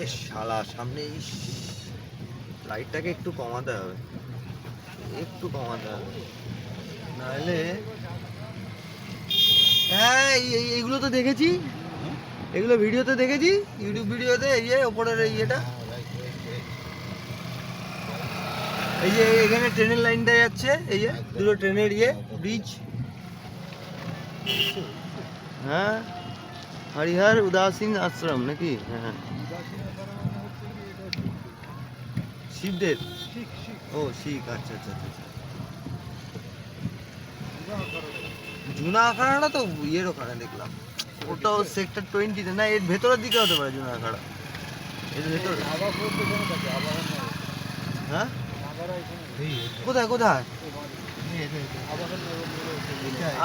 এ শালা, সামনে লাইটটাকে একটু কমাতে হবে। একটু কমাতে হবে। নাহলে হ্যাঁ এই- এই- এইগুলো তো দেখেছি। এগুলো ভিডিওতে দেখেছি। ইউটিউব ভিডিওতে, এই যে ওপরের এই ইয়েটা। এই যে এখানে ট্রেনের লাইনটা যাচ্ছে। এই যে দুটো ট্রেনের ইয়ে ব্রিজ হ্যাঁ। হরিহর উদাসীন আশ্রম, নাকি? হ্যাঁ। শিবদের? ও শিখ আচ্ছা আচ্ছা আচ্ছা আচ্ছা। জুনা আখাড়াটা তো ইয়ের ওখানে দেখলাম। ওটাও সেক্টর টোয়েন্টিতে না এর ভেতরের দিকে হতে পারে জুনা আখাড়া এর ভেতরে। হ্যাঁ? কোথায় কোথায়?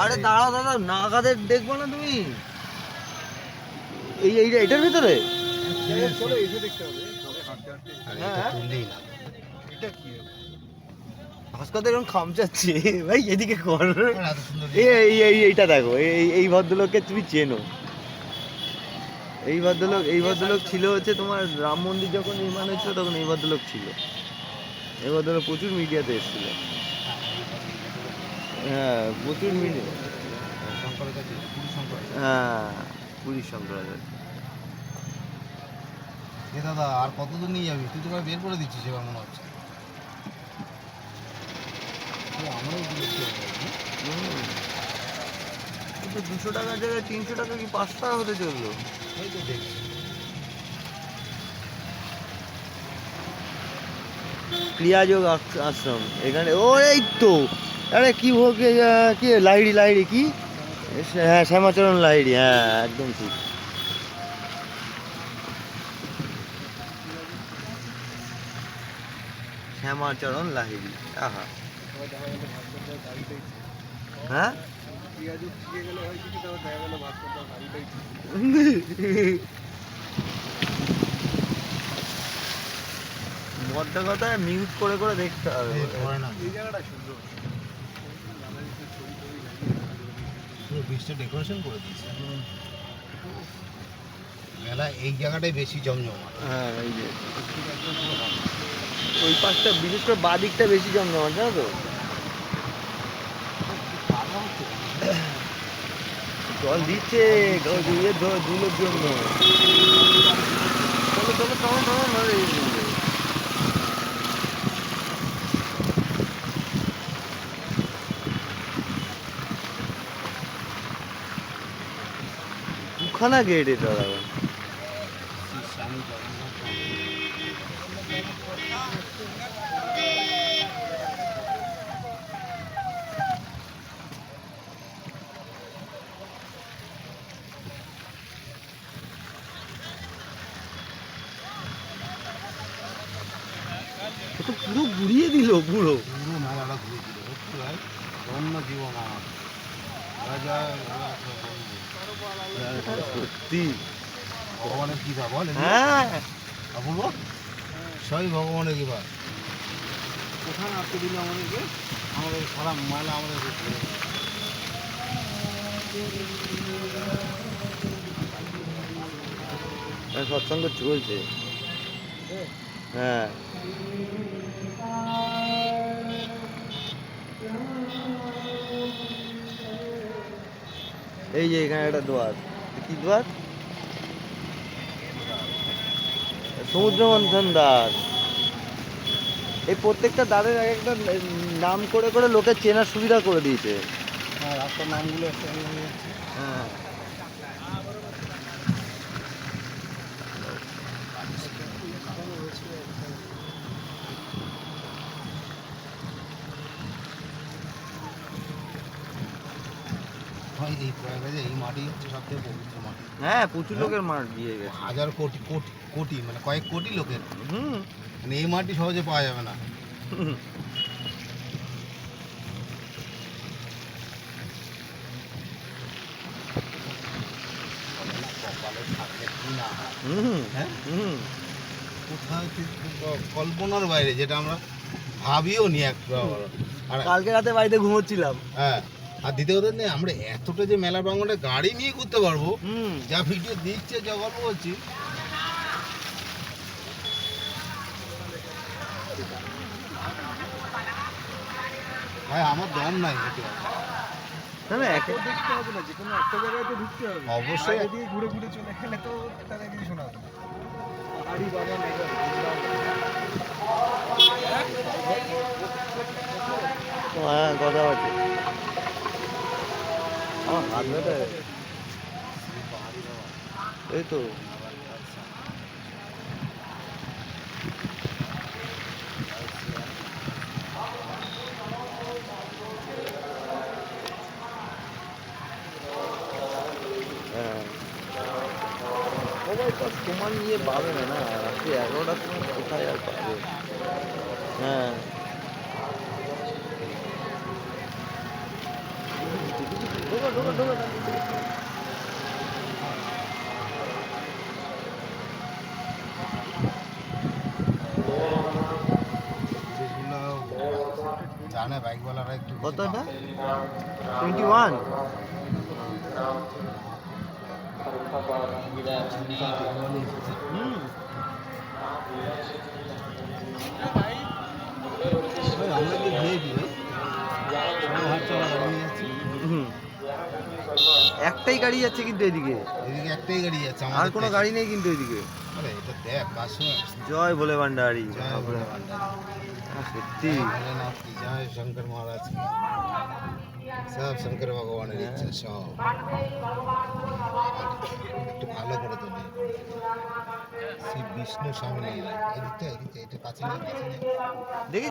আরে দাঁড়াও দাদা নাগাদের দেখব না তুমি? এই এইটা এটার ভিতরে হ্যাঁ ভাস্কর এরকম খামচাচ্ছে। ভাই এদিকে কর। এই এই এই এইটা দেখো এই এই ভদ্রলোককে তুমি চেনো। এই ভদ্রলোক এই ভদ্রলোক ছিল হচ্ছে তোমার রাম মন্দির যখন নির্মাণ হয়েছিল তখন এই ভদ্রলোক ছিল। এই ভদ্রলোক প্রচুর মিডিয়াতে এসেছিল। হ্যাঁ প্রচুর মিডিয়া। হ্যাঁ পুরী শঙ্করাচার্য। এ দাদা আর কতদূর নিয়ে যাবি? তুই তো বের করে দিচ্ছিস এবার মনে হচ্ছে ও, আমরাও বিরক্ত হয়ে যাই, হুম? হুম। কিন্তু দুশো টাকার জায়গায় তিনশো টাকা কি পাঁচ টাকা হতে চলল? ক্রিয়াযোগ আশ্রম। এখানে ও এই তো। আরে কি আহ, কি লাইড়ি লাইড়ি কি? হ্যাঁ শ্যামাচরণ লাইড়ি হ্যাঁ একদম ঠিক। শ্যামাচরণ লাহিড়ি আহা। হ্যাঁ? মদ্দা কথা মিউট করে করে দেখতে হবে। এই পুরো বীজটা ডেকোরেশন করে দিয়েছে। মেলা এই জায়গাটাই বেশি জমজমা হ্যাঁ এই যে। ওই পাশটা বিশেষ করে বাদিকটা বেশি জমজমাট জানো তো? জল দিচ্ছে ধুলোর জন্য। চলো চলো চলো চলো। দুখানা গেট এটা দাদা তো পুরো ঘুরিয়ে দিল পুরো। পুরো মেলাটা ঘুরে দিল ভাই ধন্য জীবন আমার রাজা সত্যি। ভগবানের কৃপা বল হ্যাঁ। অপূর্ব সবই ভগবানের কৃপা। কোথায় আটকে দিল আমাদেরকে আমাদের সারা মেলা আমাদের। হ্যাঁ, সৎসঙ্গ চলছে। হ্যাঁ। এই যে এখানে একটা দ্বার কি দ্বার সমুদ্র মন্থন দ্বার এই প্রত্যেকটা দ্বারের এক একটা নাম করে করে লোকের চেনার সুবিধা করে দিয়েছে। হ্যাঁ রাস্তার নামগুলো হয়ে। হ্যাঁ হয় এই প্রয়াগরাজে এই মাটি হচ্ছে সব থেকে পবিত্র মাটি। হ্যাঁ প্রচুর লোকের মার দিয়ে গেছে। হাজার কোটি কোটি কোটি মানে কয়েক কোটি লোকের। হুম। মানে এই মাটি সহজে পাওয়া যাবে না। হয়? হ্যাঁ কোথায় কল্পনার বাইরে যেটা আমরা ভাবিও নি একটু আর কালকে রাতে বাড়িতে ঘুমোচ্ছিলাম। হ্যাঁ। আর দ্বিতীয় কথা নেই আমরা এতটা যে মেলা প্রাঙ্গনে গাড়ি নিয়ে ঘুরতে পারব যা ভিডিও দিচ্ছে যা গল্প করছি। ভাই আমার দম নাই না এক দেখতে হবে না যে কোনো একটা জায়গায় তো ঢুকতে হবে। অবশ্যই। যদি ঘুরে ঘুরে চলে গেলে তো তার হবে পাহাড়ি বাবা মেঘা আমার হাত ব্যথা এই তো। হ্যাঁ। সবাই তো নিয়ে পাবে না। রাত্রি এগারোটার সময় কোথায় আর পাবে? হ্যাঁ। জানে বাইকওয়ালারা একটু কিছু কত এটা? পাবে। টোয়েন্টি ওয়ান হুম। একটাই গাড়ি যাচ্ছে কিন্তু এদিকে। এদিকে একটাই গাড়ি যাচ্ছে আর কোনো গাড়ি নেই কিন্তু এদিকে। আরে এটা দেখ বাস। জয় ভোলে ভান্ডারি। জয় ভোলে ভান্ডারী। সত্যি। ভোলেনাথ কি জয় শঙ্কর মহারাজ। সব শঙ্কর ভগবানের ইচ্ছা সব। একটু ভালো করে তো নেই শ্রী বিষ্ণু সামনে এদিকটা এদিকটা এটা কাছে নেই কাছে নেই দেখি